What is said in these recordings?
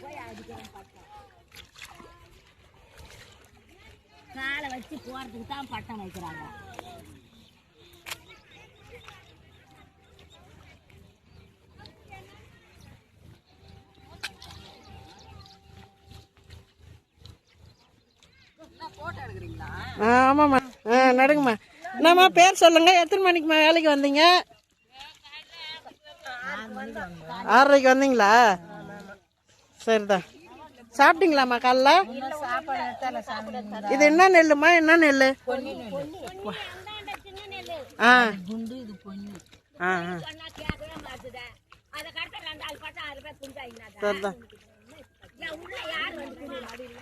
போய் காலை வச்சு போகிறதுக்கு தான் பட்டம் வைக்கிறாங்க. ஆ ஆமாம்மா. ஆ நடுங்கம்மா. என்னம்மா பேர் சொல்லுங்கள் எத்தனை மணிக்குமா வேலைக்கு வந்தீங்க? ஆறரைக்கு வந்தீங்களா? சரிதான் சாப்பிட்டீங்களாம்மா காலைல? இது என்ன நெல்லுமா என்ன நெல் ஆ. ஆ சரிதான்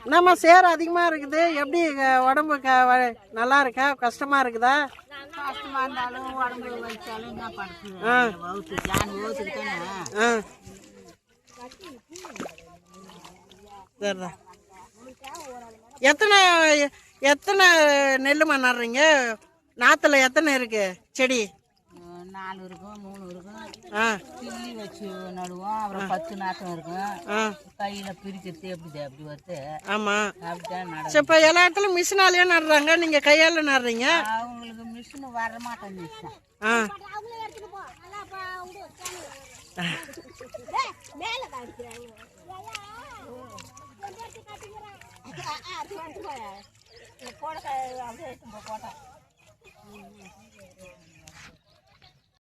என்னம்மா சேர் அதிகமாக இருக்குது? எப்படி உடம்பு க நல்லா இருக்கா? கஷ்டமாக இருக்குதா? கஷ்டமா இருந்தாலும் உடம்பு வச்சாலும் என்ன பண்ணுறது ஆ வவுத்து ஜான் ஓத்துக்கு தானே ஆ சரிதான் எத்தனை எத்தனை நெல்லுமா நடுறீங்க நாற்றுல எத்தனை இருக்கு செடி? நாலு இருக்கும் மூணு இருக்கும் ஆ. கிள்ளி வச்சு நடுவோம் அப்புறம் பத்து நாற்றம் இருக்கும் ஆ. கையில் பிரிக்கிறது எப்படி அப்படி வருது. ஆமாம் அப்படிதான் இப்போ எல்லா இடத்துலையும் மிஷினாலேயே நடுறாங்க நீங்கள் கையால் நடுறீங்க? அவங்களுக்கு மிஷின் வர மாட்டேன் மிஷின் ஆ. போட அப்படியே போட்டேன்